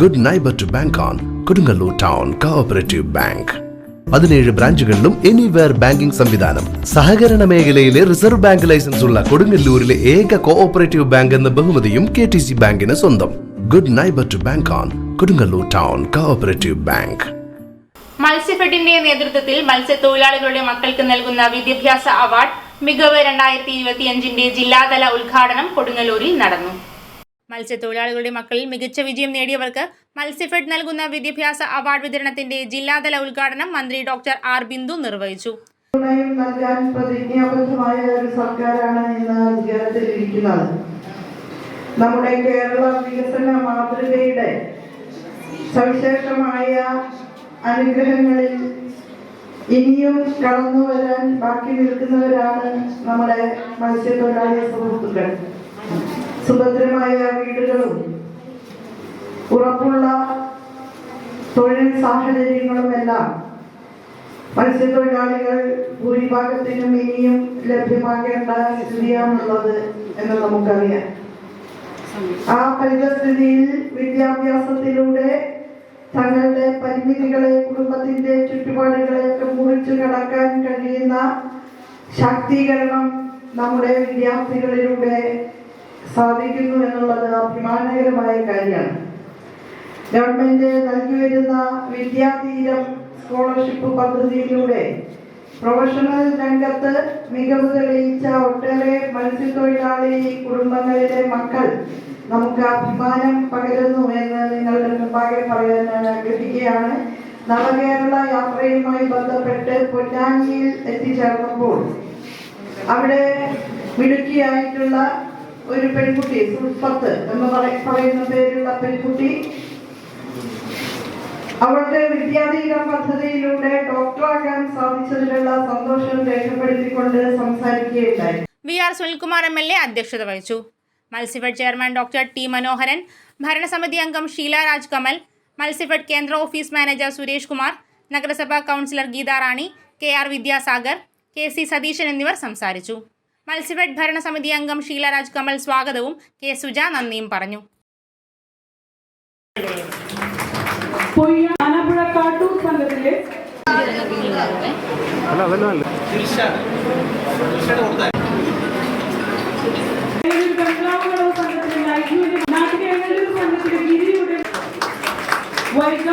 Good neighbour to bank on Kodungallur town cooperative bank പതിനേഴ് ബ്രാഞ്ചുകളിലും anywhere banking സംവിധാനം സഹകരണ മേഖലയിലെ റിസർവ് ബാങ്ക് ലൈസൻസ് ഉള്ള കൊടുങ്ങല്ലൂരിലെ ഏക കോഓപ്പറേറ്റീവ് ബാങ്ക് എന്ന ബഹുമതിയും കെ ടി സി ബാങ്കിന് സ്വന്തം good neighbour to bank on Kodungallur town cooperative bank മത്സ്യഫെഡിന്റെ നേതൃത്വത്തിൽ മത്സ്യത്തൊഴിലാളികളുടെ മക്കൾക്ക് നൽകുന്ന വിദ്യാഭ്യാസ അവാർഡ് മികവ് രണ്ടായിരത്തി ഇരുപത്തിയഞ്ചിന്റെ ജില്ലാതല ഉദ്ഘാടനം കൊടുങ്ങല്ലൂരിൽ നടന്നു മത്സ്യത്തൊഴിലാളികളുടെ മക്കളിൽ മികച്ച വിജയം നേടിയവർക്ക് മത്സ്യഫെഡ് നൽകുന്ന വിദ്യാഭ്യാസ അവാർഡ് വിതരണത്തിന്റെ ജില്ലാതല ഉദ്ഘാടനം മന്ത്രി ഡോക്ടർ ആർ ബിന്ദു നിർവഹിച്ചു നമ്മുടെ കേരള വികസന മാതൃകയുടെ സവിശേഷമായ അനുഗ്രഹങ്ങളിൽ ഇനിയും കടന്നു വരാൻ ബാക്കി നിൽക്കുന്നവരാണ് നമ്മുടെ മത്സ്യത്തൊഴിലാളി സുഹൃത്തുക്കൾ സുഭദ്രമായ വീടുകളും ഉറപ്പുള്ള തൊഴിൽ സാഹചര്യങ്ങളും എല്ലാം മത്സ്യത്തൊഴിലാളികൾ ഭൂരിഭാഗത്തിനും ഇനിയും ലഭ്യമാകേണ്ട സ്ഥിതിയാണുള്ളത് എന്ന് നമുക്കറിയാം ആ പരിതസ്ഥിതിയിൽ വിദ്യാഭ്യാസത്തിലൂടെ തങ്ങളുടെ പരിമിതികളെ കുടുംബത്തിന്റെ ചുറ്റുപാടുകളെയൊക്കെ മുറിച്ചു കടക്കാൻ കഴിയുന്ന ശാക്തീകരണം നമ്മുടെ വിദ്യാർത്ഥികളിലൂടെ സാധിക്കുന്നു എന്നുള്ളത് അഭിമാനകരമായ കാര്യമാണ് ഗവൺമെന്റ് നൽകി വരുന്ന വിദ്യാതീരം സ്കോളർഷിപ്പ് പദ്ധതിയിലൂടെ പ്രൊഫഷണൽ രംഗത്ത് മികവ് തെളിയിച്ച ഒട്ടേറെ മത്സ്യത്തൊഴിലാളി കുടുംബങ്ങളിലെ മക്കൾ നമുക്ക് അഭിമാനം പകരുന്നു എന്ന് നിങ്ങളുടെ മുമ്പാകെ പറയാൻ ആഗ്രഹിക്കുകയാണ് നവകേരള യാത്രയുമായി ബന്ധപ്പെട്ട് പൊന്നാനിയിൽ എത്തിച്ചേർന്നപ്പോൾ അവിടെ മിടുക്കിയായിട്ടുള്ള ഒരു പെൺകുട്ടി സുൽഫത്ത് എന്ന് പറയുന്ന പേരുള്ള പെൺകുട്ടി അവളുടെ വിദ്യാധീന പദ്ധതിയിലൂടെ ഡോക്ടറാകാൻ സാധിച്ചതിലുള്ള സന്തോഷം രേഖപ്പെടുത്തിക്കൊണ്ട് സംസാരിക്കുകയുണ്ടായി V R Sunilkumar M L A അധ്യക്ഷത വഹിച്ചു Matsyafed chairman doctor T Manoharan ഭരണസമിതി അംഗം ഷീല രാജ് കമൽ മത്സ്യഫെഡ് കേന്ദ്ര ഓഫീസ് മാനേജർ സുരേഷ് കുമാർ നഗരസഭാ councillor Geetharani K R Vidyasagar K C Satheesan എന്നിവർ സംസാരിച്ചു മത്സ്യഫെഡ് ഭരണസമിതി അംഗം ഷീല കമൽ സ്വാഗതവും കെ സുജ നന്ദിയും പറഞ്ഞു വൈകാട്ടെയാണ്